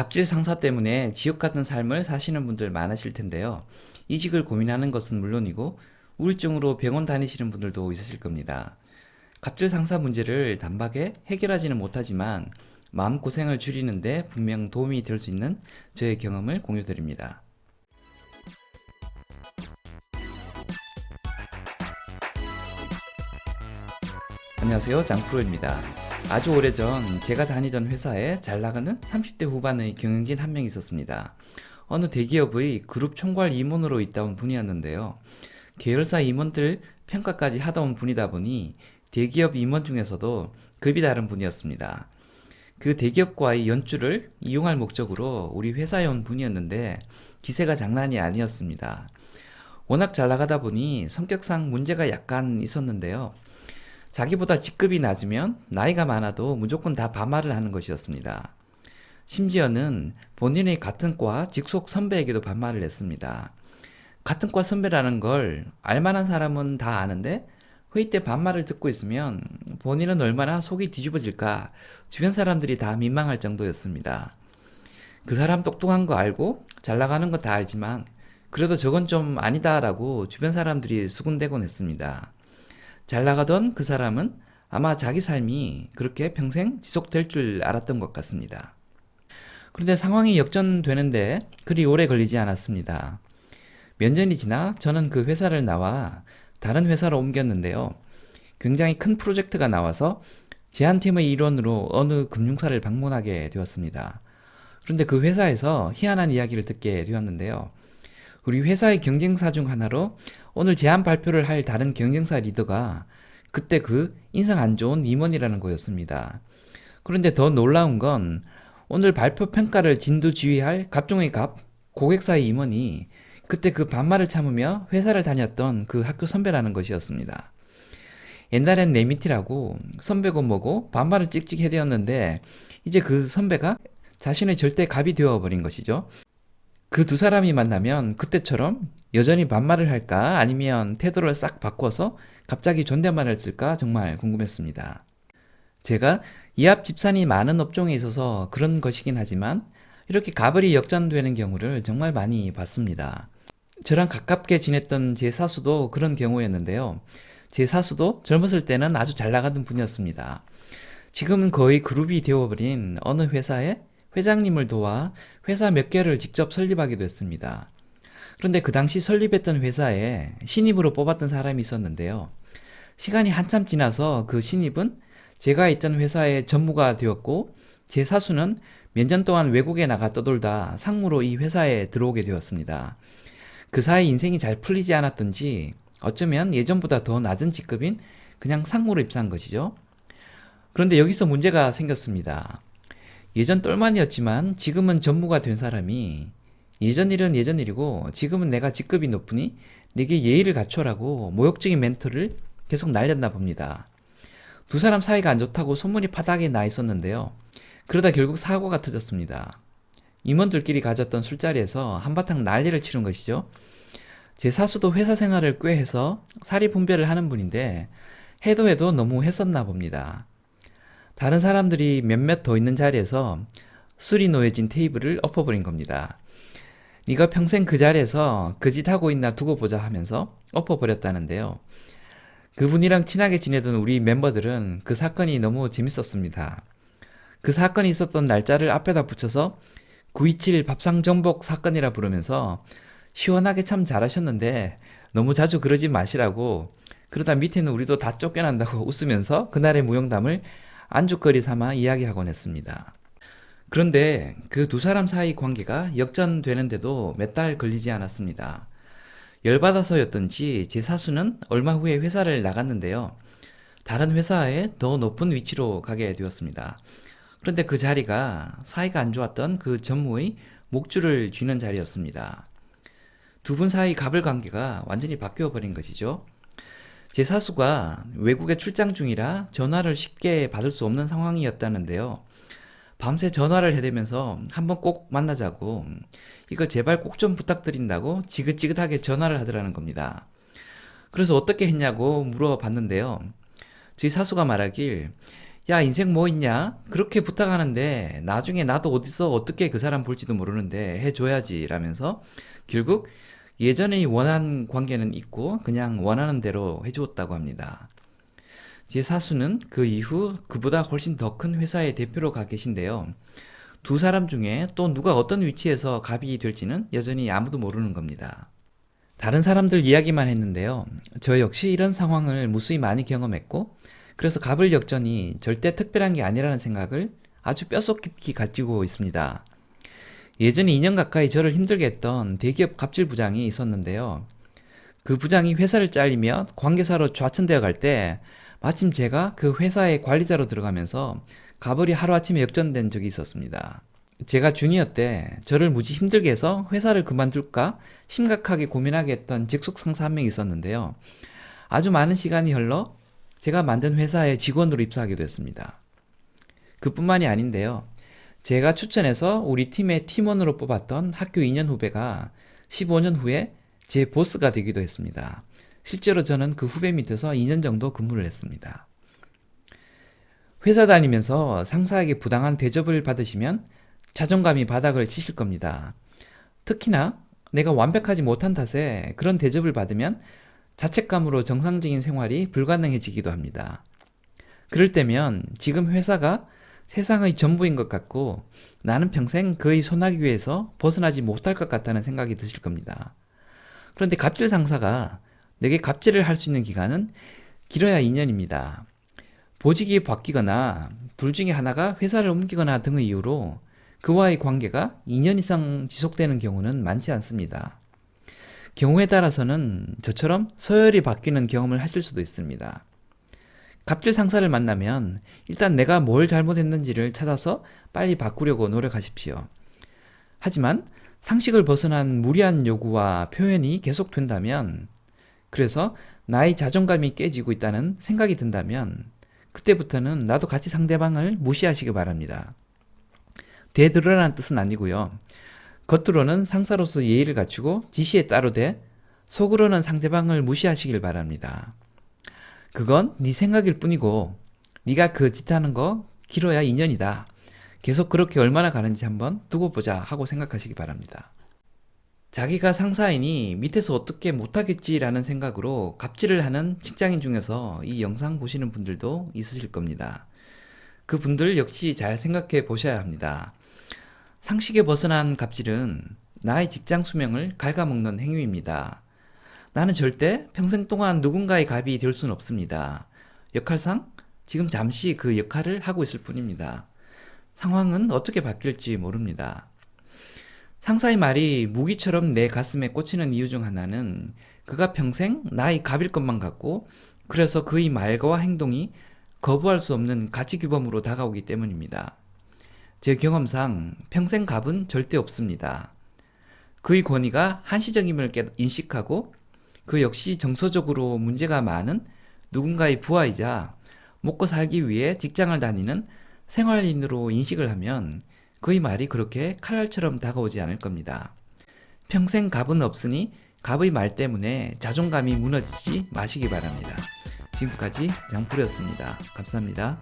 갑질 상사 때문에 지옥 같은 삶을 사시는 분들 많으실 텐데요. 이직을 고민하는 것은 물론이고 우울증으로 병원 다니시는 분들도 있으실 겁니다. 갑질 상사 문제를 단박에 해결하지는 못하지만 마음고생을 줄이는데 분명 도움이 될 수 있는 저의 경험을 공유드립니다. 안녕하세요. 장프로입니다. 아주 오래전 제가 다니던 회사에 잘 나가는 30대 후반의 경영진 한명 있었습니다. 어느 대기업의 그룹 총괄 임원으로 있다 온 분이었는데요. 계열사 임원들 평가까지 하다 온 분이다 보니 대기업 임원 중에서도 급이 다른 분이었습니다. 그 대기업과의 연주를 이용할 목적으로 우리 회사에 온 분이었는데 기세가 장난이 아니었습니다. 워낙 잘 나가다 보니 성격상 문제가 약간 있었는데요. 자기보다 직급이 낮으면 나이가 많아도 무조건 다 반말을 하는 것이었습니다. 심지어는 본인의 같은 과 직속 선배에게도 반말을 했습니다. 같은 과 선배라는 걸 알만한 사람은 다 아는데 회의 때 반말을 듣고 있으면 본인은 얼마나 속이 뒤집어질까 주변 사람들이 다 민망할 정도였습니다. 그 사람 똑똑한 거 알고 잘 나가는 거 다 알지만 그래도 저건 좀 아니다라고 주변 사람들이 수군대곤 했습니다. 잘 나가던 그 사람은 아마 자기 삶이 그렇게 평생 지속될 줄 알았던 것 같습니다. 그런데 상황이 역전되는데 그리 오래 걸리지 않았습니다. 몇 년이 지나 저는 그 회사를 나와 다른 회사로 옮겼는데요. 굉장히 큰 프로젝트가 나와서 제한팀의 일원으로 어느 금융사를 방문하게 되었습니다. 그런데 그 회사에서 희한한 이야기를 듣게 되었는데요. 우리 회사의 경쟁사 중 하나로 오늘 제안 발표를 할 다른 경쟁사 리더가 그때 그 인상 안 좋은 임원이라는 거였습니다. 그런데 더 놀라운 건 오늘 발표 평가를 진두 지휘할 갑종의 갑 고객사의 임원이 그때 그 반말을 참으며 회사를 다녔던 그 학교 선배라는 것이었습니다. 옛날엔 내 밑이라고 선배고 뭐고 반말을 찍찍 해대었는데 이제 그 선배가 자신의 절대 갑이 되어버린 것이죠. 그 두 사람이 만나면 그때처럼 여전히 반말을 할까 아니면 태도를 싹 바꿔서 갑자기 존댓말을 쓸까 정말 궁금했습니다. 제가 이합 집산이 많은 업종에 있어서 그런 것이긴 하지만 이렇게 가벌이 역전되는 경우를 정말 많이 봤습니다. 저랑 가깝게 지냈던 제 사수도 그런 경우였는데요. 제 사수도 젊었을 때는 아주 잘 나가던 분이었습니다. 지금은 거의 그룹이 되어버린 어느 회사에 회장님을 도와 회사 몇 개를 직접 설립하기도 했습니다. 그런데 그 당시 설립했던 회사에 신입으로 뽑았던 사람이 있었는데요. 시간이 한참 지나서 그 신입은 제가 있던 회사의 전무가 되었고 제 사수는 몇 년 동안 외국에 나가 떠돌다 상무로 이 회사에 들어오게 되었습니다. 그 사이 인생이 잘 풀리지 않았던지 어쩌면 예전보다 더 낮은 직급인 그냥 상무로 입사한 것이죠. 그런데 여기서 문제가 생겼습니다. 예전 똘만이었지만 지금은 전무가 된 사람이 예전 일은 예전 일이고 지금은 내가 직급이 높으니 내게 예의를 갖춰라고 모욕적인 멘트를 계속 날렸나 봅니다. 두 사람 사이가 안 좋다고 소문이 파닥에 나 있었는데요. 그러다 결국 사고가 터졌습니다. 임원들끼리 가졌던 술자리에서 한바탕 난리를 치른 것이죠. 제 사수도 회사 생활을 꽤 해서 사리 분별을 하는 분인데 해도 해도 너무 했었나 봅니다. 다른 사람들이 몇몇 더 있는 자리에서 술이 놓여진 테이블을 엎어버린 겁니다. 네가 평생 그 자리에서 그 짓 하고 있나 두고 보자 하면서 엎어버렸다는데요. 그분이랑 친하게 지내던 우리 멤버들은 그 사건이 너무 재밌었습니다. 그 사건이 있었던 날짜를 앞에다 붙여서 927 밥상정복 사건이라 부르면서 시원하게 참 잘하셨는데 너무 자주 그러지 마시라고 그러다 밑에는 우리도 다 쫓겨난다고 웃으면서 그날의 무용담을 안주거리 삼아 이야기하곤 했습니다. 그런데 그 두 사람 사이 관계가 역전되는데도 몇 달 걸리지 않았습니다. 열받아서였던지 제 사수는 얼마 후에 회사를 나갔는데요. 다른 회사에 더 높은 위치로 가게 되었습니다. 그런데 그 자리가 사이가 안 좋았던 그 전무의 목줄을 쥐는 자리였습니다. 두 분 사이 갑을 관계가 완전히 바뀌어 버린 것이죠. 제 사수가 외국에 출장 중이라 전화를 쉽게 받을 수 없는 상황이었다는데요. 밤새 전화를 해대면서 한번 꼭 만나자고 이거 제발 꼭 좀 부탁드린다고 지긋지긋하게 전화를 하더라는 겁니다. 그래서 어떻게 했냐고 물어봤는데요. 제 사수가 말하길 야, 인생 뭐 있냐? 그렇게 부탁하는데 나중에 나도 어디서 어떻게 그 사람 볼지도 모르는데 해줘야지 라면서 결국 예전에 원한 관계는 있고 그냥 원하는 대로 해주었다고 합니다. 제 사수는 그 이후 그보다 훨씬 더 큰 회사의 대표로 가 계신데요. 두 사람 중에 또 누가 어떤 위치에서 갑이 될지는 여전히 아무도 모르는 겁니다. 다른 사람들 이야기만 했는데요. 저 역시 이런 상황을 무수히 많이 경험했고, 그래서 갑을 역전이 절대 특별한 게 아니라는 생각을 아주 뼛속 깊이 가지고 있습니다. 예전에 2년 가까이 저를 힘들게 했던 대기업 갑질 부장이 있었는데요. 그 부장이 회사를 잘리며 관계사로 좌천되어 갈 때 마침 제가 그 회사의 관리자로 들어가면서 갑을이 하루아침에 역전된 적이 있었습니다. 제가 주니어 때 저를 무지 힘들게 해서 회사를 그만둘까 심각하게 고민하게 했던 직속 상사 한 명 있었는데요. 아주 많은 시간이 흘러 제가 만든 회사의 직원으로 입사하게 됐습니다. 그뿐만이 아닌데요. 제가 추천해서 우리 팀의 팀원으로 뽑았던 학교 2년 후배가 15년 후에 제 보스가 되기도 했습니다. 실제로 저는 그 후배 밑에서 2년 정도 근무를 했습니다. 회사 다니면서 상사에게 부당한 대접을 받으시면 자존감이 바닥을 치실 겁니다. 특히나 내가 완벽하지 못한 탓에 그런 대접을 받으면 자책감으로 정상적인 생활이 불가능해지기도 합니다. 그럴 때면 지금 회사가 세상의 전부인 것 같고 나는 평생 그의 소나기 위에서 벗어나지 못할 것 같다는 생각이 드실 겁니다. 그런데 갑질 상사가 내게 갑질을 할 수 있는 기간은 길어야 2년입니다. 보직이 바뀌거나 둘 중에 하나가 회사를 옮기거나 등의 이유로 그와의 관계가 2년 이상 지속되는 경우는 많지 않습니다. 경우에 따라서는 저처럼 서열이 바뀌는 경험을 하실 수도 있습니다. 갑질 상사를 만나면 일단 내가 뭘 잘못했는지를 찾아서 빨리 바꾸려고 노력하십시오. 하지만 상식을 벗어난 무리한 요구와 표현이 계속된다면, 그래서 나의 자존감이 깨지고 있다는 생각이 든다면, 그때부터는 나도 같이 상대방을 무시하시기 바랍니다. 대들으라는 뜻은 아니고요. 겉으로는 상사로서 예의를 갖추고 지시에 따르되 속으로는 상대방을 무시하시길 바랍니다. 그건 네 생각일 뿐이고 네가 그 짓 하는 거 길어야 2년이다. 계속 그렇게 얼마나 가는지 한번 두고 보자 하고 생각하시기 바랍니다. 자기가 상사이니 밑에서 어떻게 못하겠지라는 생각으로 갑질을 하는 직장인 중에서 이 영상 보시는 분들도 있으실 겁니다. 그 분들 역시 잘 생각해 보셔야 합니다. 상식에 벗어난 갑질은 나의 직장 수명을 갉아먹는 행위입니다. 나는 절대 평생 동안 누군가의 갑이 될 수는 없습니다. 역할상 지금 잠시 그 역할을 하고 있을 뿐입니다. 상황은 어떻게 바뀔지 모릅니다. 상사의 말이 무기처럼 내 가슴에 꽂히는 이유 중 하나는 그가 평생 나의 갑일 것만 같고 그래서 그의 말과 행동이 거부할 수 없는 가치 규범으로 다가오기 때문입니다. 제 경험상 평생 갑은 절대 없습니다. 그의 권위가 한시적임을 인식하고 그 역시 정서적으로 문제가 많은 누군가의 부하이자 먹고 살기 위해 직장을 다니는 생활인으로 인식을 하면 그의 말이 그렇게 칼날처럼 다가오지 않을 겁니다. 평생 갑은 없으니 갑의 말 때문에 자존감이 무너지지 마시기 바랍니다. 지금까지 장풀이었습니다. 감사합니다.